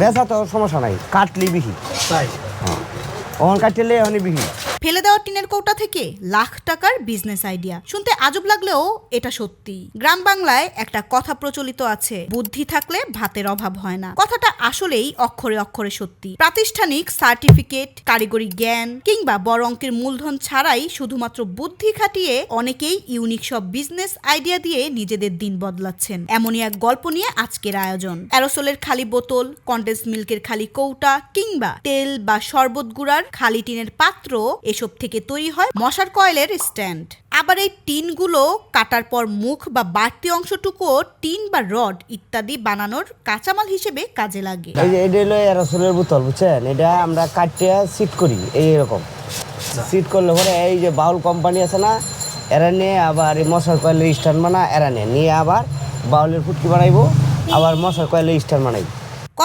বেচা তো সমস্যা নাই কাটলি বিহি। তাই? অন কাটলে এখনই বিহি। ফেলে দেওয়া টিনের কৌটা থেকে লাখ টাকার বিজনেস আইডিয়া শুনতে আজব লাগলেও এটা সত্যি। গ্রাম বাংলায় একটা কথা প্রচলিত আছে, বুদ্ধি থাকলে ভাতের অভাব হয় না। কথাটা আসলেই অক্ষরে অক্ষরে সত্যি। প্রাতিষ্ঠানিক সার্টিফিকেট কারিগরি জ্ঞান, কিংবা বড় অঙ্কের মূলধন ছাড়াই শুধুমাত্র বুদ্ধি খাটিয়ে অনেকেই ইউনিক সব বিজনেস আইডিয়া দিয়ে নিজেদের দিন বদলাচ্ছেন। এমনই এক গল্প নিয়ে আজকের আয়োজন। অ্যারোসোলের খালি বোতল কন্ডেন্স মিল্কের খালি কৌটা, কিংবা তেল বা শরবত গুঁড়ার খালি টিনের পাত্র এসব থেকে তৈরি হয় মশার কয়েলের স্ট্যান্ড। আবার এই টিনগুলো কাটার পর মুখ বা বাড়তি অংশটুকুও টিন বা রড ইত্যাদি বানানোর কাঁচামাল হিসেবে কাজে লাগে। এই যে এটা হলো এরসলের বোতল বুঝছেন? এটা আমরা কাটতে সিট করি এই এরকম সিট করলে পরে এই যে বাউল কোম্পানি আছে না এরা নিয়ে আবার এই মশার কয়েলের স্ট্যান্ড বানা এরা নিয়ে নিয়ে আবার বাউলের ফুটকি বানাইবো আবার মশার কয়েলের স্ট্যান্ড বানাইবো।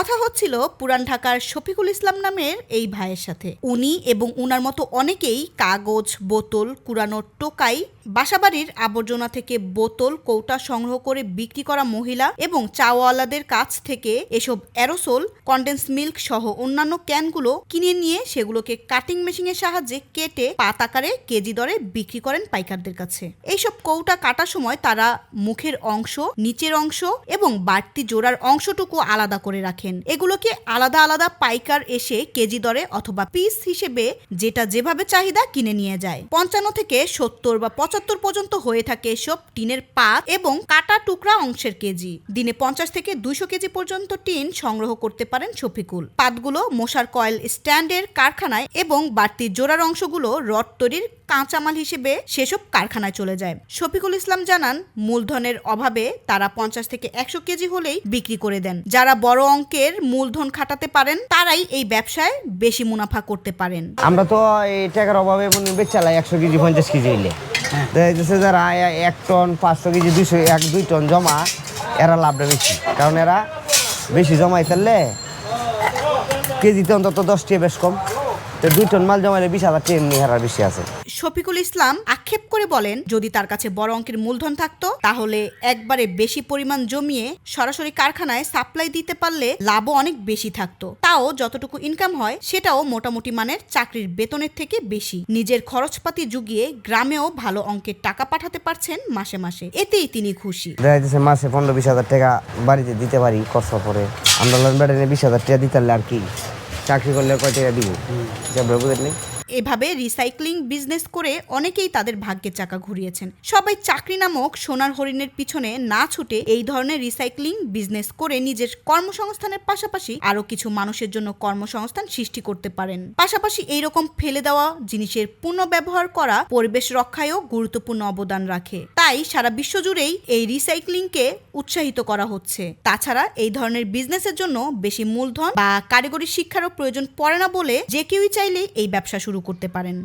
কথা হচ্ছিল পুরান ঢাকার শফিকুল ইসলাম নামের এই ভাইয়ের সাথে। উনি এবং উনার মতো অনেকেই কাগজ, বোতল কুড়ানোর টোকাই, বাসাবাড়ির আবর্জনা থেকে বোতল, কৌটা সংগ্রহ করে বিক্রি করা মহিলা এবং চাওয়ালাদের কাছ থেকে এসব অ্যারোসোল, কন্ডেন্স মিল্ক সহ অন্যান্য ক্যানগুলো কিনে নিয়ে সেগুলোকে কাটিং মেশিনের সাহায্যে কেটে পাত আকারে কেজি দরে বিক্রি করেন পাইকারদের কাছে। এইসব কৌটা কাটার সময় তারা মুখের অংশ, নিচের অংশ এবং বাড়তি জোড়ার অংশটুকু আলাদা করে রাখেন। এগুলোকে আলাদা আলাদা পাইকার এসে কেজি দরে অথবা পিস হিসেবে যেটা যেভাবে চাহিদা কিনে নিয়ে যায়। পঞ্চান্ন থেকে সত্তর বা পঁচাত্তর পর্যন্ত হয়ে থাকে এসব টিনের পাত এবং কাটা টুকরা অংশের কেজি। দিনে পঞ্চাশ থেকে দুইশো কেজি পর্যন্ত টিন সংগ্রহ করতে পারেন শফিকুল। পাতগুলো মশার কয়েল স্ট্যান্ডের কারখানায় এবং বাড়তি জোড়ার অংশগুলো রড তৈরির কাঁচামাল হিসেবে সেসব কারখানায় চলে যায়। শফিকুল ইসলাম জানান, মূলধনের অভাবে তারা পঞ্চাশ থেকে একশো কেজি হলেই বিক্রি করে দেন। যারা বড় অঙ্কের মূলধন খাটাতে পারেন, তারাই এই ব্যবসায় বেশি মুনাফা করতে পারেন। আমরা তো এই টাকার অভাবে বেচালাই একশো কেজি, পঞ্চাশ কেজি হইলে। যারা এক টন পাঁচশো কেজি, দুইশো, এক, দুই টন জমা, এরা লাভটা বেশি। কারণ এরা বেশি জমাই ফেললে কেজিতে অন্তত দশটি বেশ কম। দুই টন মাল জমাইলে বিশ হাজার এমনি হারার বেশি আছে। শফিকুল ইসলাম আক্ষেপ করে বলেন যদি তার কাছে বড় অঙ্কের মূলধন থাকতো তাহলে একবারে বেশি পরিমাণ জমিয়ে সরাসরি কারখানায় সাপ্লাই দিতে পারলে লাভও অনেক বেশি থাকতো। তাও যতটুকু ইনকাম হয় সেটাও মোটামুটি মানের চাকরির বেতনের থেকে বেশি। নিজের খরচপাতি জুগিয়ে গ্রামেও ভালো অঙ্কের টাকা পাঠাতে পারছেন মাসে মাসে। এতেই তিনি খুশি। দেখা যাচ্ছে মাসে পনেরো বিশ হাজার টাকা বাড়িতে দিতে পারি কষ্ট করে। আমরা লোন বেড়ে বিশ হাজার টাকা দিতে পারলে আর কি? চাকরি করলে কয় টাকা দিব? যা বুঝেন নেই। এভাবে রিসাইক্লিং বিজনেস করে অনেকেই তাদের ভাগ্যের চাকা ঘুরিয়েছেন। সবাই চাকরি নামক সোনার হরিণের পিছনে না ছুটে এই ধরনের রিসাইক্লিং বিজনেস করে নিজের কর্মসংস্থানের পাশাপাশি আরও কিছু মানুষের জন্য কর্মসংস্থান সৃষ্টি করতে পারেন। পাশাপাশি এই রকম ফেলে দেওয়া জিনিসের পুনঃব্যবহার করা পরিবেশ রক্ষায়ও গুরুত্বপূর্ণ অবদান রাখে। তাই সারা বিশ্ব জুড়েই এই রিসাইক্লিংকে উৎসাহিত করা হচ্ছে। তাছাড়া এই ধরনের বিজনেসের জন্য বেশি মূলধন বা কারিগরি শিক্ষারও প্রয়োজন পড়ে না বলে যে কেউই চাইলে এই ব্যবসা শুরু করতে পারেন